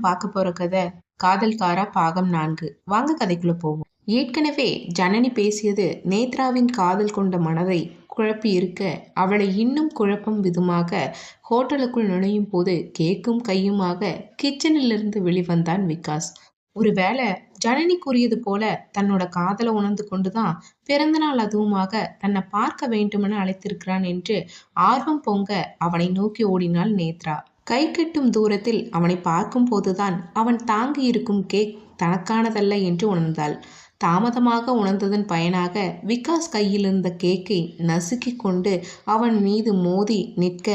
பார்க்க போற கதை காதல்காரா பாகம் நான்கு. வாங்க கதைக்குள்ள போவோம். ஏற்கனவே ஜனனி பேசியது நேத்ராவின் காதல் கொண்ட மனதை குழப்பி இருக்க அவளை இன்னும் குழப்பம் விதமாக ஹோட்டலுக்குள் நுழையும் போது கேக்கும் கையுமாக கிச்சனிலிருந்து வெளிவந்தான் விகாஸ். ஒருவேளை ஜனனி கூறியது போல தன்னோட காதலை உணர்ந்து கொண்டுதான் பிறந்த நாள் அதுவுமாக தன்னை பார்க்க வேண்டுமென அழைத்திருக்கிறான் என்று ஆர்வம் பொங்க அவனை நோக்கி ஓடினாள் நேத்ரா. கை கட்டும் தூரத்தில் அவனை பார்க்கும் போதுதான் அவன் தாங்கி இருக்கும் கேக் தனக்கானதல்ல என்று உணர்ந்தாள். தாமதமாக உணர்ந்ததன் பயனாக விகாஸ் கையில் இருந்த கேக்கை நசுக்கி கொண்டு அவன் மீது மோதி நிற்க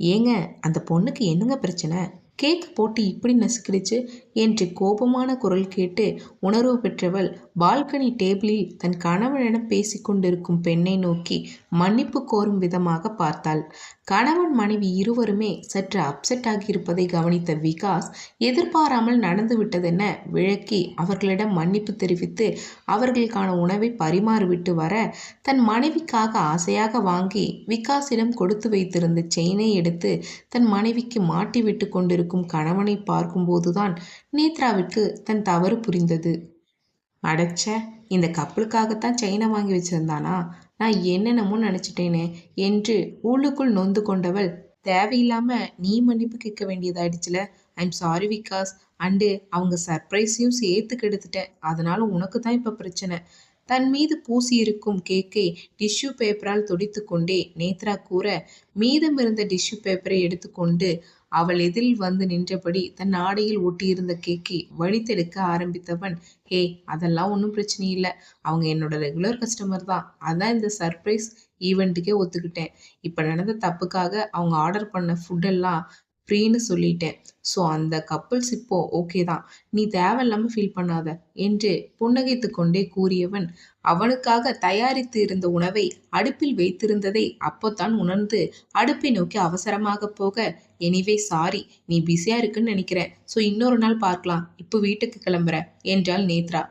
ஏங்க அந்த பொண்ணுக்கு என்னங்க பிரச்சனை? கேக் போட்டு இப்படி நசுக்கிடுச்சு? என்று கோபமான குரல் கேட்டு உணர்வு பெற்றவள் பால்கனி டேபிளில் தன் கணவனிடம் பேசிக்கொண்டிருக்கும் பெண்ணை நோக்கி மன்னிப்பு கோரும் விதமாக பார்த்தாள். கணவன் மனைவி இருவருமே சற்று அப்செட் ஆகியிருப்பதை கவனித்த விகாஸ் எதிர்பாராமல் நடந்துவிட்டதென விளக்கி அவர்களிடம் மன்னிப்பு தெரிவித்து அவர்களுக்கான உணவை பரிமாறிவிட்டு வர தன் மனைவிக்காக ஆசையாக வாங்கி விகாஸிடம் கொடுத்து வைத்திருந்த செயினை எடுத்து தன் மனைவிக்கு மாட்டிவிட்டு கொண்டிருக்கும் கணவனை பார்க்கும்போதுதான் நேத்ராவிற்கு தன் தவறு புரிந்தது. அடைச்ச இந்த கப்பலுக்காகத்தான் செயினை வாங்கி வச்சிருந்தானா? நான் என்னென்னமோ நினச்சிட்டேனே என்று உள்ளுக்குள் நொந்து கொண்டவள். தேவையில்லாம நீ மன்னிப்பு கேட்க வேண்டியதாயிடுச்சுல? I'm sorry Vikas. அண்டு அவங்க சர்ப்ரைஸையும் சேர்த்து கெடுத்துட்டேன். அதனால உனக்கு தான் இப்போ பிரச்சனை. தன் மீது பூசியிருக்கும் கேக்கை டிஷ்யூ பேப்பரால் துடித்து கொண்டே நேத்ரா கூற மீதமிருந்த டிஷ்யூ பேப்பரை எடுத்துக்கொண்டு அவள் எதிரில் வந்து நின்றபடி தன் ஆடையில் ஒட்டியிருந்த கேக்கை வழித்தெடுக்க ஆரம்பித்தவன் ஹே அதெல்லாம் ஒன்றும் பிரச்சனை இல்லை. அவங்க என்னோட ரெகுலர் கஸ்டமர் தான். அதான் இந்த சர்ப்ரைஸ் ஈவெண்ட்டுக்கே ஒத்துக்கிட்டேன். இப்போ நடந்த தப்புக்காக அவங்க ஆர்டர் பண்ண ஃபுட்டெல்லாம் ஃப்ரீன்னு சொல்லிட்டேன். ஸோ அந்த கப்பல்ஸ் இப்போ ஓகே தான். நீ தேவையில்லாமல் ஃபீல் பண்ணாத என்று புன்னகைத்து கொண்டே கூறியவன் அவனுக்காக தயாரித்து இருந்த உணவை அடுப்பில் வைத்திருந்ததை அப்போத்தான் உணர்ந்து அடுப்பை நோக்கி அவசரமாக போக எனிவே சாரி நீ பிஸியாக இருக்குன்னு நினைக்கிறேன் ஸோ இன்னொரு நாள் பார்க்கலாம். இப்போ வீட்டுக்கு கிளம்புற என்றாள் நேத்ரா.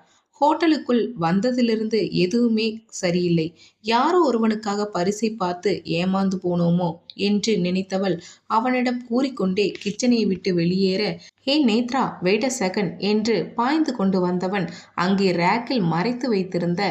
ஹோட்டலுக்குள் வந்ததிலிருந்து எதுவுமே சரியில்லை. யாரோ ஒருவனுக்காக பரிசை பார்த்து ஏமாந்து போனோமோ? என்று நினைத்தவள் அவனிடம் கூறிக்கொண்டே கிச்சனை விட்டு வெளியேற hey Netra wait a second என்று பாய்ந்து கொண்டு வந்தவன் அங்கே ரேக்கில் மறைத்து வைத்திருந்த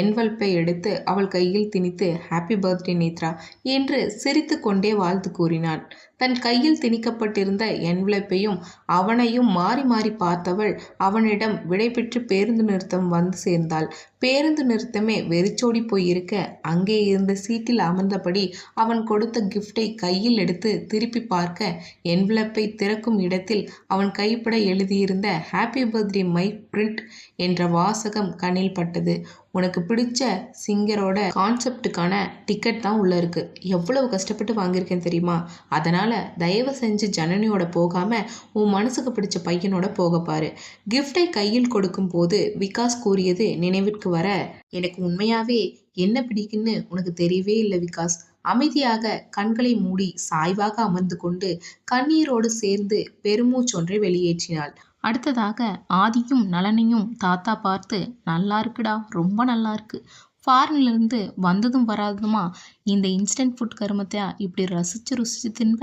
என்வல்பை எடுத்து அவள் கையில் திணித்து ஹாப்பி பர்த்டே நேத்ரா என்று சிரித்து கொண்டே வாழ்த்து கூறினான். தன் கையில் திணிக்கப்பட்டிருந்த என்வலப்பையும் அவனையும் மாறி மாறி பார்த்தவள் அவனிடம் விடைபெற்று பேருந்து நிறுத்தம் வந்து சேர்ந்தாள். பேருந்து நிறுத்தமே வெறிச்சோடி போயிருக்க அங்கே இருந்த சீட்டில் அமர்ந்தபடி அவன் கொடுத்த கிஃப்ட் கையில் எடுத்து திருப்பி பார்க்க என்வலப்பை திறக்கும் இடத்தில் அவன் கைப்பட எழுதியிருந்த ஹாப்பி பர்த்டே மை பிரிண்ட் என்ற வாசகம் கண்ணில் பட்டது. உனக்கு பிடிச்ச சிங்கரோட கான்செப்டுக்கான டிக்கெட் தான் உள்ளே இருக்குது எவ்வளவு கஷ்டப்பட்டு வாங்கியிருக்கேன் தெரியுமா? அதனால் தயவு செஞ்சு ஜனனியோட போகாமல் உன் மனசுக்கு பிடிச்ச பையனோட போக பாரு. கிஃப்டை கையில் கொடுக்கும் போது விகாஸ் கூறியது நினைவிற்கு வர எனக்கு உண்மையாகவே என்ன பிடிக்குன்னு உனக்கு தெரியவே இல்லை விகாஸ். அமைதியாக கண்களை மூடி சாய்வாக அமர்ந்து கொண்டு கண்ணீரோடு சேர்ந்து பெருமூச்சொன்றை வெளியேற்றினாள். அடுத்ததாக ஆதியும் நலனையும் தாத்தா பார்த்து நல்லா இருக்குடா ரொம்ப நல்லா இருக்கு. ஃபாரின்லேருந்து வந்ததும் வராததுமா? இந்த இன்ஸ்டன்ட் ஃபுட் கருமத்தையா இப்படி ரசித்து ருசித்து தின்ப?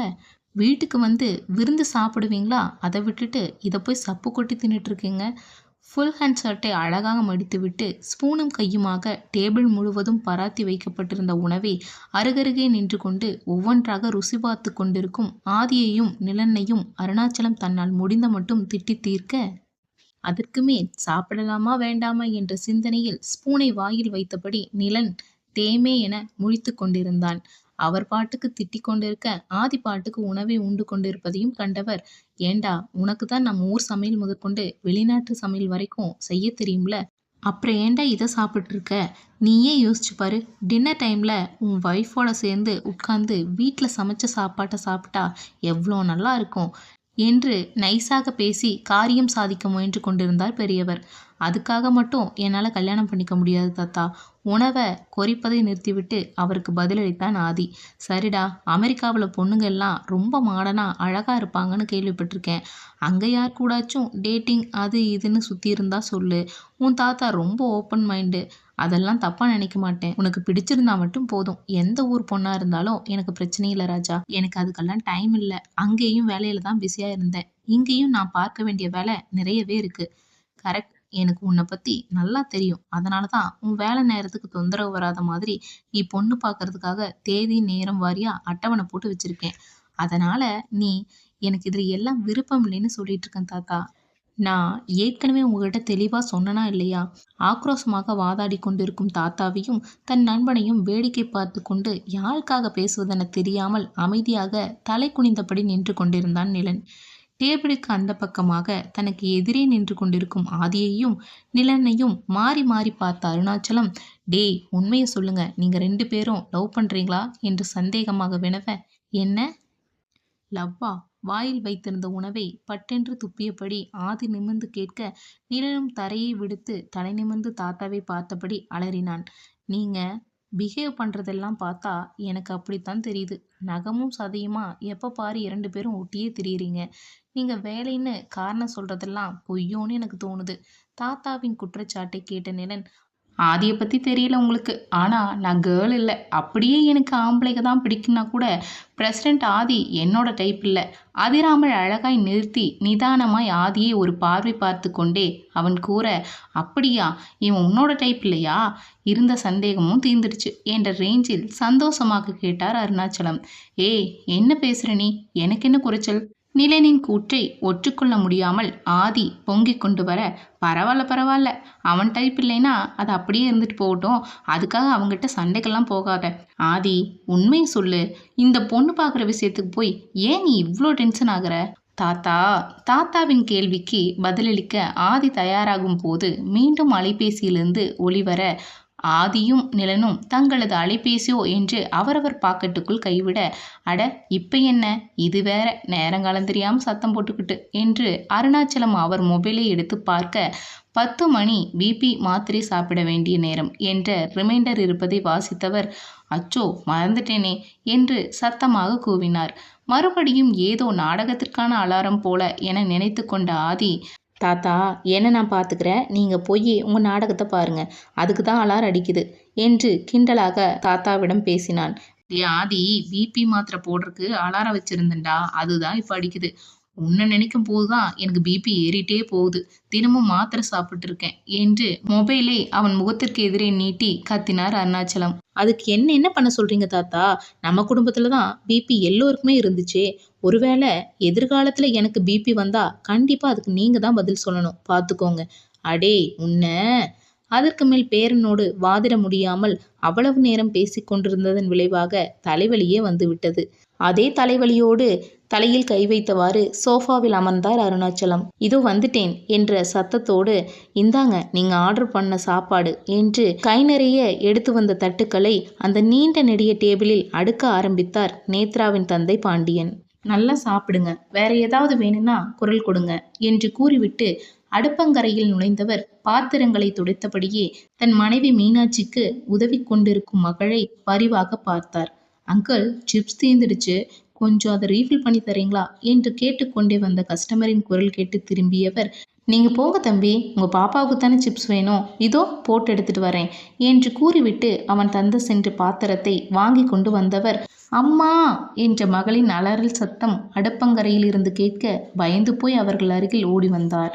வீட்டுக்கு வந்து விருந்து சாப்பிடுவீங்களா? அதை விட்டுட்டு இதை போய் சப்பு கொட்டி தின்னுட்ருக்கீங்க ஃபுல் ஹேண்ட் ஷர்ட்டை அழகாக மடித்துவிட்டு ஸ்பூனும் கையுமாக டேபிள் முழுவதும் பராத்தி வைக்கப்பட்டிருந்த உணவை அருகருகே நின்று கொண்டு ஒவ்வொன்றாக ருசி பார்த்து கொண்டிருக்கும் ஆதியையும் நிலனையும் அருணாச்சலம் தன்னால் முடிந்த மட்டும் திட்டி தீர்க்க அதற்கு மேல் சாப்பிடலாமா வேண்டாமா? என்ற சிந்தனையில் ஸ்பூனை வாயில் வைத்தபடி நிலன் தேமே என முழித்து கொண்டிருந்தான். அவர் பாட்டுக்கு திட்டிக் கொண்டிருக்க ஆதி பாட்டுக்கு உணவை உண்டு கொண்டிருப்பதையும் கண்டவர். ஏண்டா உனக்கு தான் நம்ம ஊர் சமையல் முதற்கொண்டு வெளிநாட்டு சமையல் வரைக்கும் செய்ய தெரியும்ல? அப்புறம் ஏண்டா இதை சாப்பிட்ருக்க நீயே யோசிச்சு பாரு. டின்னர் டைமில் உன் ஒய்ஃபோட சேர்ந்து உட்காந்து வீட்டில் சமைச்ச சாப்பாட்டை சாப்பிட்டா எவ்வளோ நல்லா இருக்கும். என்று நைஸாக பேசி காரியம் சாதிக்க முயன்று கொண்டிருந்தார் பெரியவர். அதுக்காக மட்டும் என்னால் கல்யாணம் பண்ணிக்க முடியாது தாத்தா. உணவை கொறிப்பதை நிறுத்திவிட்டு அவருக்கு பதிலளித்தான் ஆதி. சரிடா அமெரிக்காவில் பொண்ணுங்க எல்லாம் ரொம்ப மாடனாக அழகாக இருப்பாங்கன்னு கேள்விப்பட்டிருக்கேன். அங்கே யார் கூடாச்சும் டேட்டிங் அது இதுன்னு சுற்றி இருந்தால் சொல்லு. உன் தாத்தா ரொம்ப ஓப்பன் மைண்டு. அதெல்லாம் தப்பாக நினைக்க மாட்டேன். உனக்கு பிடிச்சிருந்தா மட்டும் போதும். எந்த ஊர் பொண்ணாக இருந்தாலும் எனக்கு பிரச்சனை இல்லை ராஜா. எனக்கு அதுக்கெல்லாம் டைம் இல்லை. அங்கேயும் வேலையில் தான் பிஸியாக இருந்தேன். இங்கேயும் நான் பார்க்க வேண்டிய வேலை நிறையவே இருக்கு. கரெக்ட் எனக்கு உன்னை பத்தி நல்லா தெரியும். அதனால தான் உன் வேலை நேரத்துக்கு தொந்தரவு வராத மாதிரி நீ பொண்ணு பார்க்கறதுக்காக தேதி நேரம் வாரியா அட்டவணை போட்டு வச்சிருக்கேன். அதனால நீ எனக்கு இதுல எல்லாம் விருப்பம் இல்லைன்னு சொல்லிட்டு இருக்கேன் தாத்தா. நான் ஏற்கனவே உங்ககிட்ட தெளிவாக சொன்னனா இல்லையா? ஆக்ரோஷமாக வாதாடி கொண்டிருக்கும் தாத்தாவையும் தன் நண்பனையும் வேடிக்கை பார்த்து கொண்டு யாருக்காக பேசுவதென தெரியாமல் அமைதியாக தலை குனிந்தபடி நின்று கொண்டிருந்தான் நிலன். டேபிளுக்கு அந்த பக்கமாக தனக்கு எதிரே நின்று கொண்டிருக்கும் ஆதியையும் நிலனையும் மாறி மாறி பார்த்த அருணாச்சலம் டேய் உண்மையை சொல்லுங்க. நீங்க ரெண்டு பேரும் லவ் பண்றீங்களா? என்று சந்தேகமாக வினவ என்ன? லவ்வா? வாயில் வைத்திருந்த உணவை பட்டென்று துப்பியபடி ஆதி நிமிர்ந்து கேட்க நிழலும் தரையை விடுத்து தலை நிமிர்ந்து தாத்தாவை பார்த்தபடி அலறினான். நீங்க பிஹேவ் பண்றதெல்லாம் பார்த்தா எனக்கு அப்படித்தான் தெரியுது. நகமும் சதையுமா? எப்போ பாரு இரண்டு பேரும் ஒட்டியே திரியுறீங்க. நீங்க வேலைன்னு காரணம் சொல்றதெல்லாம் பொய்யோன்னு எனக்கு தோணுது. தாத்தாவின் குற்றச்சாட்டை கேட்ட நிலன் ஆதியை பற்றி தெரியல உங்களுக்கு. ஆனால் நான் கேர்ள் இல்லை. அப்படியே எனக்கு ஆம்பளைக்கு தான் பிடிக்குன்னா கூட பிரசிடென்ட் ஆதி என்னோட டைப் இல்லை. அதிராமல் அழகாய் நிறுத்தி நிதானமாய் ஆதியை ஒரு பார்வை பார்த்து கொண்டே அவன் கூற அப்படியா இவன் உன்னோட டைப் இல்லையா? இருந்த சந்தேகமும் தீர்ந்துடுச்சு. என்ற ரேஞ்சில் சந்தோஷமாக கேட்டார் அருணாச்சலம். ஏய் என்ன பேசுகிற நீ? எனக்கு என்ன குறைச்சல்? நிலனின் கூற்றை ஒற்றுக்கொள்ள முடியாமல் ஆதி பொங்கிக் கொண்டு வர பரவாயில்ல பரவாயில்ல. அவன் டைப் இல்லைன்னா அது அப்படியே இருந்துட்டு போகட்டும். அதுக்காக அவங்ககிட்ட சண்டைக்கெல்லாம் போகாத. ஆதி உண்மையை சொல்லு. இந்த பொண்ணு பார்க்குற விஷயத்துக்கு போய் ஏன் நீ இவ்வளோ டென்ஷன் ஆகுற? தாத்தா தாத்தாவின் கேள்விக்கு பதிலளிக்க ஆதி தயாராகும் போது மீண்டும் அலைபேசியிலிருந்து ஒளிவர ஆதியும் நிலனும் தங்களது அலைபேசியோ என்று அவரவர் பாக்கெட்டுக்குள் கைவிட அட இப்ப என்ன? இது வேற நேரங்காலம் தெரியாமல் சத்தம் போட்டுக்கிட்டு என்று அருணாச்சலம் அவர் மொபைலை எடுத்து பார்க்க பத்து மணி பிபி மாத்திரை சாப்பிட வேண்டிய நேரம் என்ற ரிமைண்டர் இருப்பதை வாசித்தவர் அச்சோ மறந்துட்டேனே என்று சத்தமாக கூவினார். மறுபடியும் ஏதோ நாடகத்திற்கான அலாரம் போல என நினைத்து கொண்ட ஆதி தாத்தா என்ன நான் பார்த்துக்கிறேன் நீங்கள் போய் உங்கள் நாடகத்தை பாருங்கள் அதுக்கு தான் அலாரம் அடிக்குது என்று கிண்டலாக தாத்தாவிடம் பேசினான் ஆதி பிபி மாத்திரை போடுறதுக்கு அலாரம் வச்சுருந்தேன்டா அதுதான் இப்போ அடிக்குது. உன்னை நினைக்கும் போது தான் எனக்கு பிபி ஏறிட்டே போகுது. தினமும் மாத்திரை சாப்பிட்டு இருக்கேன் என்று மொபைலை அவன் முகத்திற்கு எதிரே நீட்டி கத்தினார் அருணாச்சலம். அதுக்கு என்ன என்ன பண்ண சொல்றீங்க தாத்தா? நம்ம குடும்பத்துல தான் பிபி எல்லோருக்குமே இருந்துச்சே. ஒருவேளை எதிர்காலத்தில் எனக்கு பிபி வந்தா கண்டிப்பா அதுக்கு நீங்க தான் பதில் சொல்லணும். பார்த்துக்கோங்க அடே உன்ன. அதற்கு மேல் பேரனோடு வாதிட முடியாமல் அவ்வளவு நேரம் பேசிக்கொண்டிருந்ததன் விளைவாக தலைவலியே வந்துவிட்டது அதே தலைவலியோடு தலையில் கை வைத்தவாறு சோஃபாவில் அமர்ந்தார் அருணாச்சலம். இதோ வந்துட்டேன் என்ற சத்தத்தோடு இந்தாங்க நீங்க ஆர்டர் பண்ண சாப்பாடு என்று கை நிறைய எடுத்து வந்த தட்டுக்களை அந்த நீண்ட நெடிய டேபிளில் அடுக்க ஆரம்பித்தார் நேத்ராவின் தந்தை பாண்டியன். நல்லா சாப்பிடுங்க. வேற ஏதாவது வேணும்னா குரல் கொடுங்க என்று கூறிவிட்டு அடுப்பங்கரையில் நுழைந்தவர் பாத்திரங்களை துடைத்தபடியே தன் மனைவி மீனாட்சிக்கு உதவி கொண்டிருக்கும் மகளை பரிவாக பார்த்தார். அங்கிள் சிப்ஸ் தீர்ந்துடுச்சு. கொஞ்சம் அதை ரீஃபில் பண்ணி தரீங்களா? என்று கேட்டுக்கொண்டே வந்த கஸ்டமரின் குரல் கேட்டு திரும்பியவர் நீங்க போங்க தம்பி உங்க பாப்பாவுக்கு தானே சிப்ஸ் வேணும். இதோ போட்டு எடுத்துட்டு வரேன் என்று கூறிவிட்டு அவன் தந்த சென்று பாத்திரத்தை வாங்கி கொண்டு வந்தவர் அம்மா என்ற மகளின் அலறல் சத்தம் அடுப்பங்கரையில் இருந்து கேட்க பயந்து போய் அவர்கள் அருகில் ஓடி வந்தார்.